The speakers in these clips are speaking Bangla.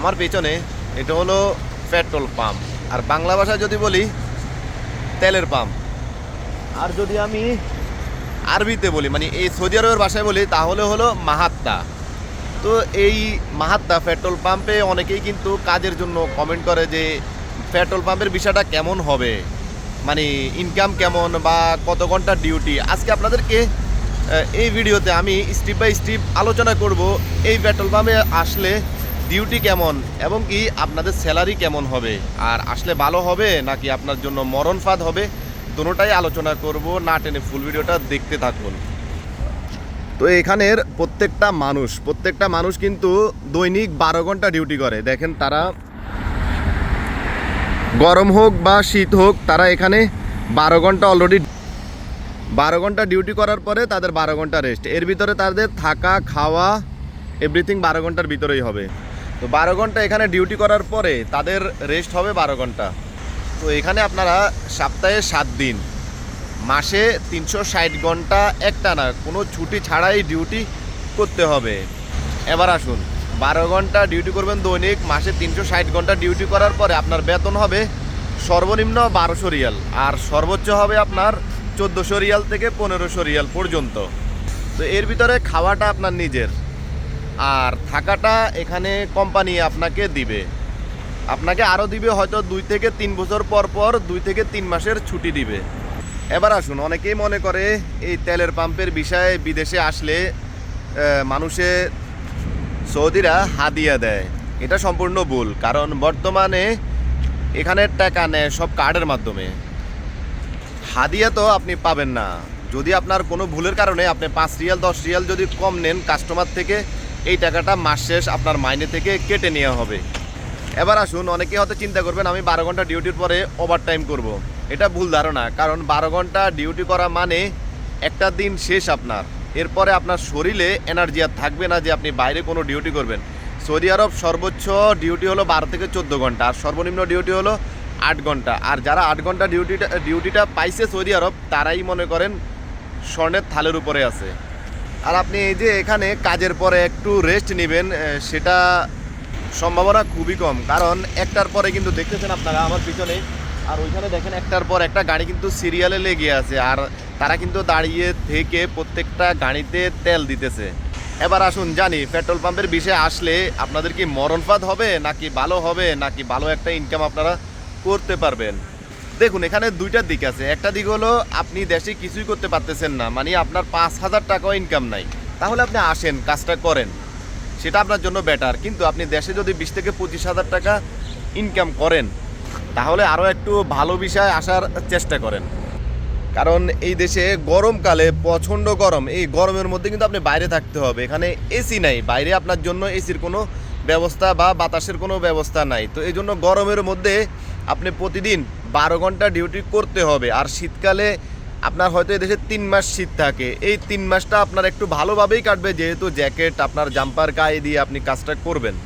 আমার পেছনে এটা হলো পেট্রোল পাম্প। আর বাংলা ভাষায় যদি বলি, তেলের পাম্প। আর যদি আমি আরবিতে বলি মানে এই সৌদি আরবের ভাষায় বলি, তাহলে হলো মাহাত্তা। তো এই মাহাত্তা পেট্রোল পাম্পে অনেকেই কিন্তু কাজের জন্য কমেন্ট করে যে, পেট্রোল পাম্পের বিষয়টা কেমন হবে? মানে ইনকাম কেমন বা কত ঘণ্টা ডিউটি আজকে আপনাদেরকে এই ভিডিওতে আমি স্টেপ বাই স্টেপ আলোচনা করব, এই পেট্রোল পাম্পে আসলে ডিউটি কেমন এবং কি আপনাদের স্যালারি কেমন হবে? আর আসলে ভালো হবে নাকি আপনার জন্য মরণ ফাঁদ হবে? দুটোটাই আলোচনা করব, না টেনে ফুল ভিডিওটা দেখতে থাকুন। তো এখানের প্রত্যেকটা মানুষ প্রত্যেকটা মানুষ কিন্তু দৈনিক বারো ঘণ্টা ডিউটি করে। দেখেন তারা গরম হোক বা শীত হোক, তারা এখানে বারো ঘণ্টা অলরেডি বারো ঘণ্টা ডিউটি করার পরে তাদের বারো ঘণ্টা রেস্ট এর ভিতরে তাদের থাকা, খাওয়া এভরিথিং বারো ঘণ্টার ভিতরেই হবে। তো বারো ঘণ্টা এখানে ডিউটি করার পরে তাদের রেস্ট হবে বারো ঘণ্টা। তো এখানে আপনারা সপ্তাহে সাত দিন, মাসে তিনশো ষাট ঘণ্টা একটা না কোনো ছুটি ছাড়াই ডিউটি করতে হবে। এবার আসুন, বারো ঘণ্টা ডিউটি করবেন দৈনিক, মাসে তিনশো ষাট ঘণ্টা ডিউটি করার পরে আপনার বেতন হবে সর্বনিম্ন বারোশো রিয়াল, আর সর্বোচ্চ হবে আপনার চোদ্দোশো রিয়াল থেকে পনেরোশো রিয়াল পর্যন্ত। তো এর ভিতরে খাওয়াটা আপনার নিজের। আর থাকাটা এখানে কোম্পানি আপনাকে দিবে। আপনাকে আরও দিবে হয়তো দুই থেকে তিন বছর পর পর দুই থেকে তিন মাসের ছুটি দিবে। এবার আসুন, অনেকেই মনে করে এই তেলের পাম্পের বিষয়ে বিদেশে আসলে মানুষে সৌদিরা হাদিয়া দেয়। এটা সম্পূর্ণ ভুল, কারণ বর্তমানে এখানে টাকা নেয় সব কার্ডের মাধ্যমে। হাদিয়া তো আপনি পাবেন না। যদি আপনার কোনো ভুলের কারণে আপনি পাঁচ রিয়াল, দশ রিয়াল যদি কম নেন কাস্টমার থেকে এই টাকাটা মাস শেষ আপনার মাইনে থেকে কেটে নেওয়া হবে। এবার আসুন অনেকে হয়তো চিন্তা করবেন, আমি বারো ঘণ্টা ডিউটির পরে ওভার টাইম করব। এটা ভুল ধারণা, কারণ বারো ঘণ্টা ডিউটি করা মানে একটা দিন শেষ আপনার। এরপরে আপনার শরীরে এনার্জি আর থাকবে না যে আপনি বাইরে কোনো ডিউটি করবেন। সৌদি আরব সর্বোচ্চ ডিউটি হলো বারো থেকে চোদ্দ ঘণ্টা, আর সর্বনিম্ন ডিউটি হলো আট ঘণ্টা। আর যারা আট ঘণ্টা ডিউটিটা ডিউটিটা পাইছে সৌদি আরব, তারাই মনে করেন স্বর্ণের থালের উপরে আছে। আর আপনি এই যে এখানে কাজের পরে একটু রেস্ট নেবেন সেটা সম্ভাবনা খুবই কম। কারণ একটার পরে কিন্তু দেখতেছেন আপনারা আমার পিছনে, আর ওইখানে দেখেন একটার পর একটা গাড়ি কিন্তু সিরিয়ালে লেগে আছে, আর তারা কিন্তু দাঁড়িয়ে থেকে প্রত্যেকটা গাড়িতে তেল দিতেছে। এবার আসুন জানি, পেট্রোল পাম্পের বিষয়ে আসলে আপনাদের কি মরণপাত হবে, নাকি ভালো হবে, নাকি ভালো একটা ইনকাম আপনারা করতে পারবেন? দেখুন, এখানে দুইটা দিক আছে। একটা দিক হলো, আপনি দেশে কিছুই করতে পারতেছেন না মানে আপনার পাঁচ হাজার টাকাও ইনকাম নাই। তাহলে আপনি আসেন, কাজটা করেন। সেটা আপনার জন্য বেটার কিন্তু আপনি দেশে যদি বিশ থেকে পঁচিশ হাজার টাকা ইনকাম করেন, তাহলে আরও একটু ভালো বিষয় আসার চেষ্টা করেন। কারণ এই দেশে গরমকালে প্রচণ্ড গরম। এই গরমের মধ্যে কিন্তু আপনি বাইরে থাকতে হবে। এখানে এসি নাই। বাইরে আপনার জন্য এসির কোনো ব্যবস্থা বা বাতাসের কোনো ব্যবস্থা নাই। তো এই জন্য গরমের মধ্যে আপনি প্রতিদিন বারো ঘণ্টা ডিউটি করতে হবে। আর শীতকালে আপনার হয়তো এদেশে তিন মাস শীত থাকে। এই তিন মাসটা আপনার একটু ভালোভাবেই কাটবে, যেহেতু জ্যাকেট আপনার জাম্পার গায়ে দিয়ে আপনি কাজটা করবেন।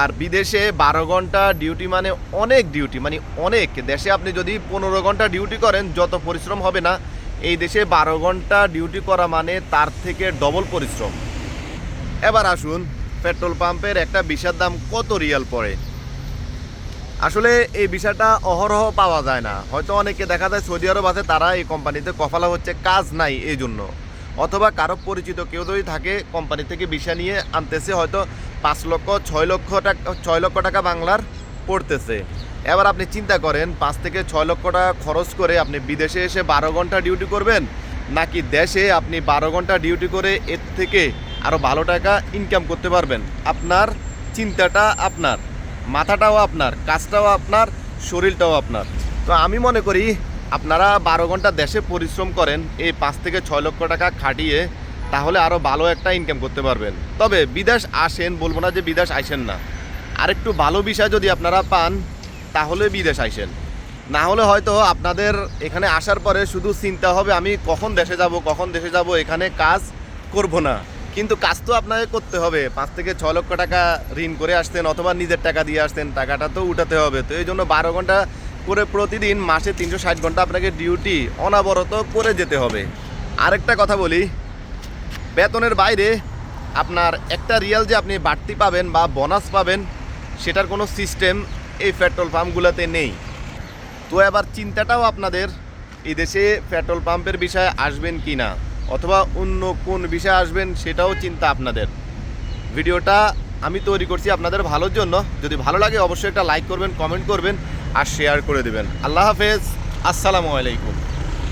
আর বিদেশে বারো ঘণ্টা ডিউটি মানে অনেক ডিউটি মানে অনেক। দেশে আপনি যদি পনেরো ঘণ্টা ডিউটি করেন, যত পরিশ্রম হবে না, এই দেশে বারো ঘণ্টা ডিউটি করা মানে তার থেকে ডবল পরিশ্রম। এবার আসুন পেট্রোল পাম্পের একটা বিষার দাম কত রিয়াল পড়ে? আসলে এই বিষয়টা অহরহ পাওয়া যায় না। হয়তো অনেকে দেখা যায় সৌদি আরব আছে, তারা এই কোম্পানিতে কফালা হচ্ছে কাজ নাই এই জন্য। অথবা কারও পরিচিত কেউ যদি থাকে, কোম্পানি থেকে বিষা নিয়ে আনতেছে, হয়তো পাঁচ লক্ষ, ছয় লক্ষ টাকা ছয় লক্ষ টাকা বাংলার পড়তেছে। এবার আপনি চিন্তা করেন, পাঁচ থেকে ছয় লক্ষ টাকা খরচ করে আপনি বিদেশে এসে বারো ঘণ্টা ডিউটি করবেন, নাকি দেশে আপনি বারো ঘণ্টা ডিউটি করে এর থেকে আরও ভালো টাকা ইনকাম করতে পারবেন? আপনার চিন্তাটা আপনার। মাথাটাও আপনার, কাজটাও আপনার, শরীরটাও আপনার। তো আমি মনে করি আপনারা বারো ঘণ্টা দেশে পরিশ্রম করেন, এই পাঁচ থেকে ছয় লক্ষ টাকা খাটিয়ে তাহলে আরও ভালো একটা ইনকাম করতে পারবেন। তবে বিদেশ আসেন, বলব না যে বিদেশ আইসেন না। আরেকটু ভালো বিষয় যদি আপনারা পান, তাহলে বিদেশ আইসেন। না হলে হয়তো আপনাদের এখানে আসার পরে শুধু চিন্তা হবে আমি কখন দেশে যাব, কখন দেশে যাব, এখানে কাজ করব না। কিন্তু কাজ তো আপনাকে করতে হবে। পাঁচ থেকে ছ লক্ষ টাকা ঋণ করে আসতেন অথবা নিজের টাকা দিয়ে আসতেন, টাকাটা তো উঠাতে হবে। তো এই জন্য বারো ঘণ্টা করে প্রতিদিন মাসে তিনশো ষাট ঘণ্টা আপনাকে ডিউটি অনাবরত করে যেতে হবে। আরেকটা কথা বলি, বেতনের বাইরে আপনার একটা রিয়াল যে আপনি বাড়তি পাবেন বা বোনাস পাবেন, সেটার কোনো সিস্টেম এই পেট্রোল পাম্পগুলোতে নেই। তো এবার চিন্তাটাও আপনাদের, এই দেশে পেট্রোল পাম্পের বিষয়ে আসবেন কি না অথবা অন্য কোন বিষয়ে আসবেন সেটাও চিন্তা আপনাদের। ভিডিওটা আমি তৈরি করছি আপনাদের ভালোর জন্য। যদি ভালো লাগে অবশ্যই একটা লাইক করবেন কমেন্ট করবেন আর শেয়ার করে দেবেন। আল্লাহ হাফেজ। আসসালামু আলাইকুম।